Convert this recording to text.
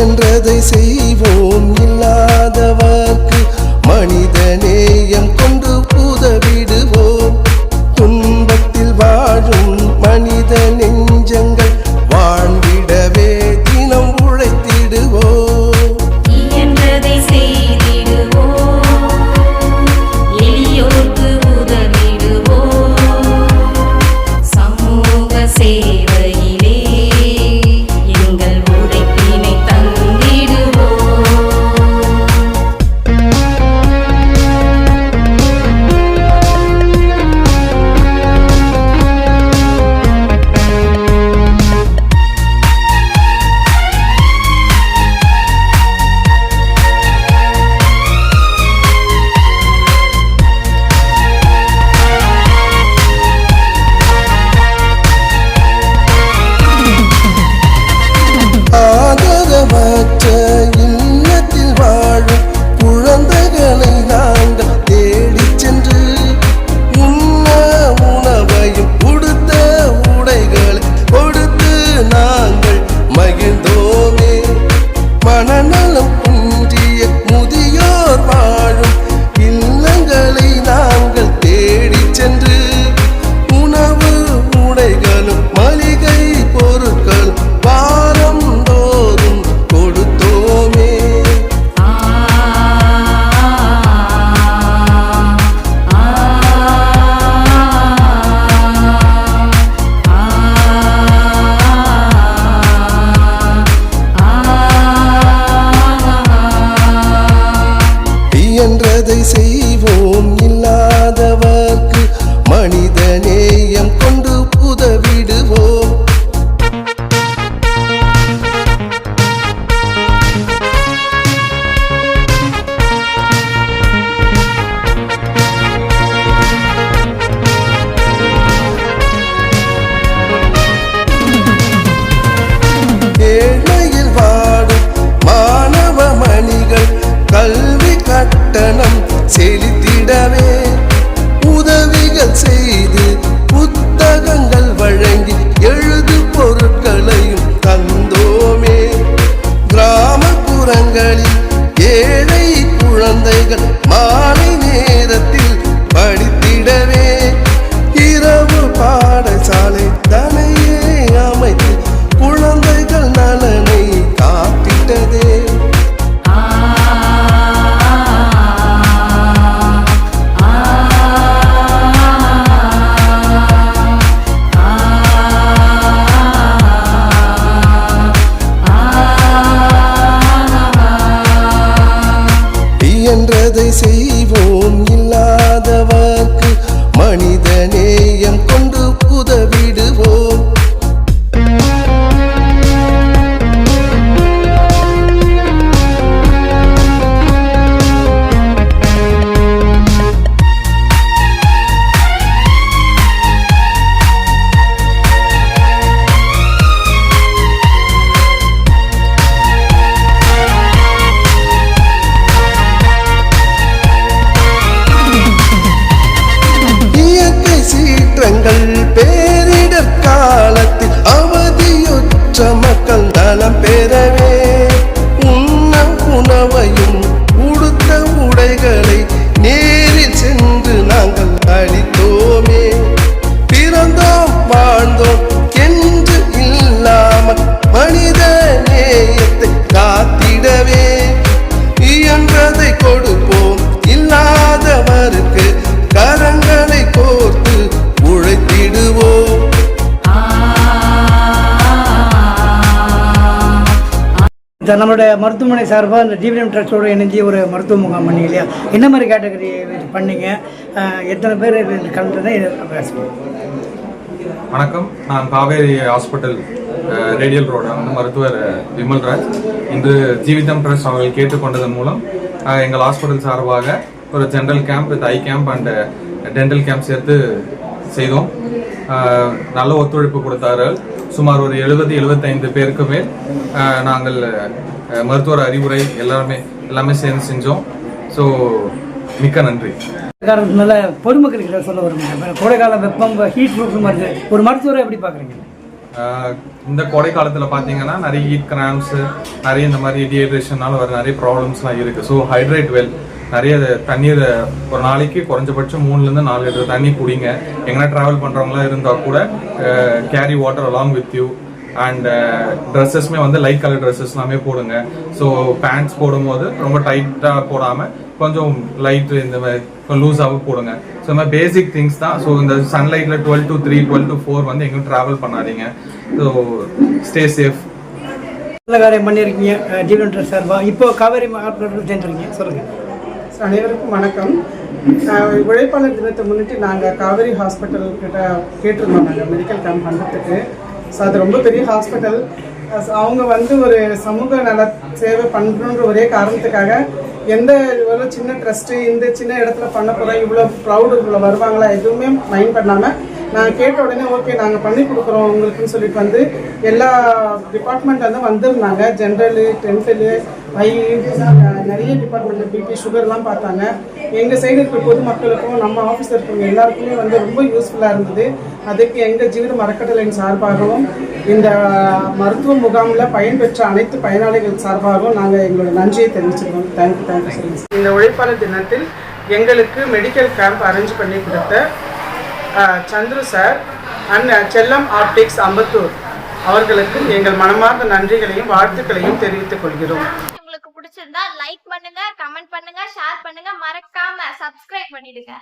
என்றதை செய்வோம் இல்லாதவர்க்கு மனிதநேய நம்மளுடைய மருத்துவமனை சார்பாக இந்த டிவிஎம் ட்ரஸ்டோடு இணைஞ்சு ஒரு மருத்துவ முகாம் பண்ணி இல்லையா? என்ன மாதிரி கேட்டகரி பண்ணீங்க? எத்தனை பேர் இதில் கலந்துதான் வணக்கம். நான் காவேரி ஹாஸ்பிட்டல் ரேடியல் ரோடு வந்து மருத்துவர் விமல்ராஜ். இன்று ஜீவிதம் ட்ரஸ்ட் அவர்கள் கேட்டுக்கொண்டதன் மூலம் எங்கள் ஹாஸ்பிட்டல் சார்பாக ஒரு general camp with eye camp and dental camp சேர்த்து செய்தோம். நல்ல ஒத்துழைப்பு கொடுத்தார்கள் சுமார் ஒரு எழுபது எழுபத்தைந்து பேருக்கு மேல் நாங்கள் மருத்துவர் அறிவுரை எல்லாருமே எல்லாமே சேர்ந்து செஞ்சோம். ஸோ மிக்க நன்றி. காரணத்தினால பொதுமக்களுக்கு சொல்ல வருங்க கோடைக்கால வெப்பம் ஹீட் ப்ரூஃப் மாதிரி ஒரு மருத்துவரை எப்படி பார்க்குறீங்க? இந்த கோடை காலத்தில் பார்த்தீங்கன்னா நிறைய ஹீட் கிராம்ஸ் நிறைய இந்த மாதிரி டீஹைட்ரேஷனால வர நிறைய ப்ராப்ளம்ஸ்லாம் இருக்குது ஸோ ஹைட்ரேட் வெல் நிறைய தண்ணீர் ஒரு நாளைக்கு குறைஞ்சபட்சம் மூணுலேருந்து நாலு லிட்டர் தண்ணி குடிங்க. எங்கன்னா ட்ராவல் பண்ணுறவங்களாம் இருந்தால் கூட carry water along with you and ட்ரெஸ்ஸஸ்மே வந்து லைட் கலர் ட்ரெஸ்ஸஸ் எல்லாமே போடுங்க. ஸோ பேண்ட்ஸ் போடும்போது ரொம்ப டைட்டாக போடாமல் கொஞ்சம் லைட்டு இந்த மாதிரி லூஸாகவும் போடுங்க. ஸோ இந்த மாதிரி பேசிக் திங்ஸ் தான். ஸோ இந்த சன்லைட்டில் twelve to three twelve to four வந்து எங்கேயும் ட்ராவல் பண்ணாதீங்க. ஸோ ஸ்டே சேஃப் நல்ல காரியம் பண்ணியிருக்கீங்க ஜீவன் ட்ரஸ்ட் சார்பாக இப்போ காவேரி ஹாஸ்பிட்டல் சொல்லுங்கள் அனைவருக்கும் வணக்கம். உழைப்பாளர் தினத்தை முன்னிட்டு நாங்கள் காவேரி ஹாஸ்பிட்டல் கிட்ட கேட்டிருந்தோம் நாங்கள் மெடிக்கல் கேம்ப் பண்ணுறதுக்கு ஸோ அது ரொம்ப பெரிய ஹாஸ்பிட்டல் அவங்க வந்து ஒரு சமூக நல சேவை பண்ணணுன்ற ஒரே காரணத்துக்காக எந்த இவ்வளோ சின்ன ட்ரஸ்ட்டு இந்த சின்ன இடத்துல பண்ண போகிறோம் இவ்வளோ ப்ரௌடு இவ்வளோ வருவாங்களா எதுவுமே மைண்ட் பண்ணாமல் நாங்கள் கேட்ட உடனே ஓகே நாங்கள் பண்ணி கொடுக்குறோம் உங்களுக்குன்னு சொல்லிட்டு வந்து எல்லா டிபார்ட்மெண்ட்லேருந்து வந்திருந்தாங்க. ஜென்ரலு டென்டலு ஐ நிறைய டிபார்ட்மெண்ட்டில் பிபி சுகர்லாம் பார்த்தாங்க. எங்கள் சைடு இருக்கிற பொதுமக்களுக்கும் நம்ம ஆஃபீஸில் இருக்கிறவங்க எல்லாருக்குமே வந்து ரொம்ப யூஸ்ஃபுல்லாக இருந்தது. அதுக்கு எங்கள் ஜீவித மரக்கட்டளையின் சார்பாகவும் இந்த மருத்துவ முகாமில் பயன்பெற்ற அனைத்து பயனாளிகள் சார்பாகவும் நாங்கள் எங்களோட நன்றியை தெரிவிச்சிருக்கோம் தேங்க்யூ தேங்க்யூ இந்த உழைப்பாளர் தினத்தில் எங்களுக்கு மெடிக்கல் கேம்ப் அரேஞ்ச் பண்ணி கொடுத்த Chandru sir and Chellam Optics Ambattur அவர்களுக்கு எங்கள் மனமார்ந்த நன்றிகளையும் வாழ்த்துக்களையும் தெரிவித்துக் கொள்கிறோம். உங்களுக்கு பிடிச்சிருந்தா லைக் பண்ணுங்க கமெண்ட் பண்ணுங்க ஷேர் பண்ணுங்க. மறக்காம சப்ஸ்கிரைப் பண்ணிடுங்க.